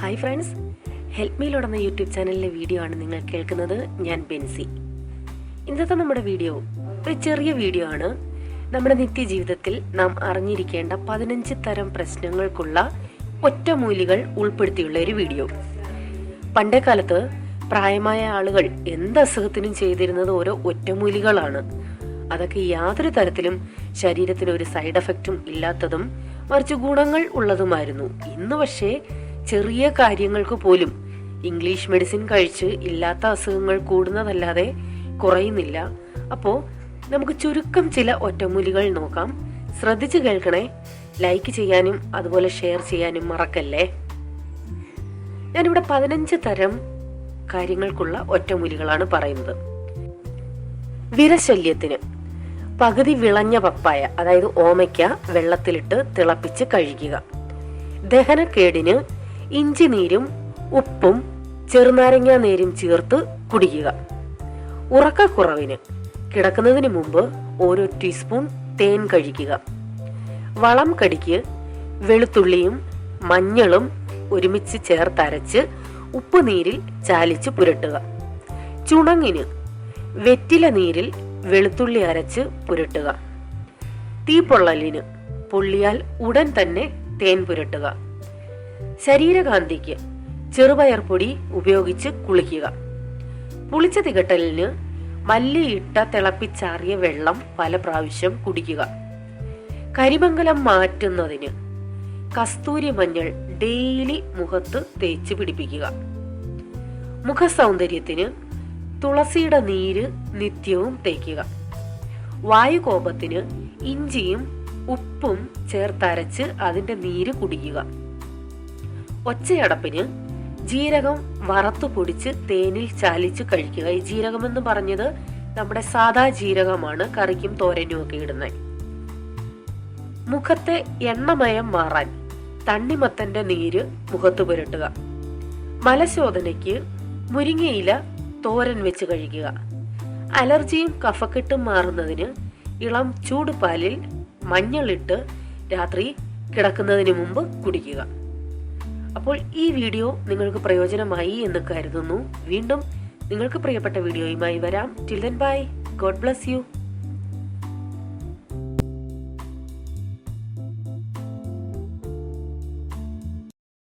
Hi friends help മീലോട് എന്ന YouTube ചാനലിലെ video ആണ് നിങ്ങൾ കേൾക്കുന്നത്. ഞാൻ ബെൻസി. ഇന്നത്തെ നമ്മുടെ വീഡിയോ ഒരു ചെറിയ വീഡിയോ ആണ്. നമ്മുടെ നിത്യജീവിതത്തിൽ നാം അറിഞ്ഞിരിക്കേണ്ട പതിനഞ്ച് തരം പ്രശ്നങ്ങൾക്കുള്ള ഒറ്റമൂലികൾ ഉൾപ്പെടുത്തിയുള്ള ഒരു വീഡിയോ പണ്ടേ കാലത്ത് പ്രായമായ ആളുകൾ എന്ത് അസുഖത്തിനും ചെയ്തിരുന്നത് ഓരോ ഒറ്റമൂലികളാണ്. അതൊക്കെ യാതൊരു തരത്തിലും ശരീരത്തിന് ഒരു സൈഡ് എഫക്റ്റും ഇല്ലാത്തതും മറിച്ച് ഗുണങ്ങൾ ഉള്ളതുമായിരുന്നു. ഇന്ന് പക്ഷേ ചെറിയ കാര്യങ്ങൾക്ക് പോലും ഇംഗ്ലീഷ് മെഡിസിൻ കഴിച്ച് ഇല്ലാത്ത അസുഖങ്ങൾ കൂടുന്നതല്ലാതെ കുറയുന്നില്ല. അപ്പോൾ നമുക്ക് ചുരുക്കം ചില ഒറ്റമൂലികൾ നോക്കാം. ശ്രദ്ധിച്ചു കേൾക്കണേ. ലൈക്ക് ചെയ്യാനും അതുപോലെ ഷെയർ ചെയ്യാനും മറക്കല്ലേ? ഞാനിവിടെ പതിനഞ്ച് തരം കാര്യങ്ങൾക്കുള്ള ഒറ്റമൂലികളാണ് പറയുന്നത്. വിരശല്യത്തിന്. പകുതി വിളഞ്ഞ പപ്പായ അതായത് ഓമയ്ക്ക വെള്ളത്തിലിട്ട് തിളപ്പിച്ച് കഴുകുക ദഹനക്കേടിന് ഇഞ്ചി നീരും ഉപ്പും ചെറുനാരങ്ങ നീരും ചേർത്ത് കുടിക്കുക. ഉറക്കക്കുറവിന് കിടക്കുന്നതിന് മുമ്പ് ഓരോ ടീസ്പൂൺ തേൻ കഴിക്കുക. വളം കടിക്ക് വെളുത്തുള്ളിയും മഞ്ഞളും ഒരുമിച്ച് ചേർത്തരച്ച് ഉപ്പ് നീരിൽ ചാലിച്ച് പുരട്ടുക. ചുണങ്ങിന് വെറ്റില നീരിൽ വെളുത്തുള്ളി അരച്ച് പുരട്ടുക. തീപ്പൊള്ളലിന് പൊള്ളിയാൽ ഉടൻ തന്നെ തേൻ പുരട്ടുക. ശരീരകാന്തിക്ക് ചെറുപയർ പൊടി ഉപയോഗിച്ച് കുളിക്കുക. പുളിച്ച തികട്ടലിന് മല്ലിയിട്ട തിളപ്പിച്ചാറിയ വെള്ളം പല പ്രാവശ്യം കുടിക്കുക. കരിമംഗലം മാറ്റുന്നതിന് കസ്തൂരി മഞ്ഞൾ ഡെയിലി മുഖത്ത് തേച്ച് പിടിപ്പിക്കുക. മുഖസൗന്ദര്യത്തിന് തുളസിയുടെ നീര് നിത്യവും തേക്കുക. വായുകോപത്തിന് ഇഞ്ചിയും ഉപ്പും ചേർത്തരച്ച് അതിന്റെ നീര് കുടിക്കുക. ഒച്ചയടപ്പിന് ജീരകം വറുത്തു പൊടിച്ച് തേനിൽ ചാലിച്ച് കഴിക്കുക. ഈ ജീരകം എന്ന് പറഞ്ഞത് നമ്മുടെ സാദാ ജീരകമാണ്. കറിക്കും തോരനും ഒക്കെ ഇടുന്നത്. മുഖത്തെ എണ്ണമയം മാറാൻ തണ്ണിമത്തന്റെ നീര് മുഖത്ത് പുരട്ടുക. മലശോധനയ്ക്ക് മുരിങ്ങയില തോരൻ വെച്ച് കഴിക്കുക. അലർജിയും കഫക്കെട്ടും മാറുന്നതിന് ഇളം ചൂടുപാലിൽ മഞ്ഞളിട്ട് രാത്രി കിടക്കുന്നതിന് മുമ്പ് കുടിക്കുക. അപ്പോൾ ഈ വീഡിയോ നിങ്ങൾക്ക് പ്രയോജനമായി എന്ന് കരുതുന്നു. വീണ്ടും നിങ്ങൾക്ക് പ്രിയപ്പെട്ട വീഡിയോയുമായി വരാം. Till bye God bless you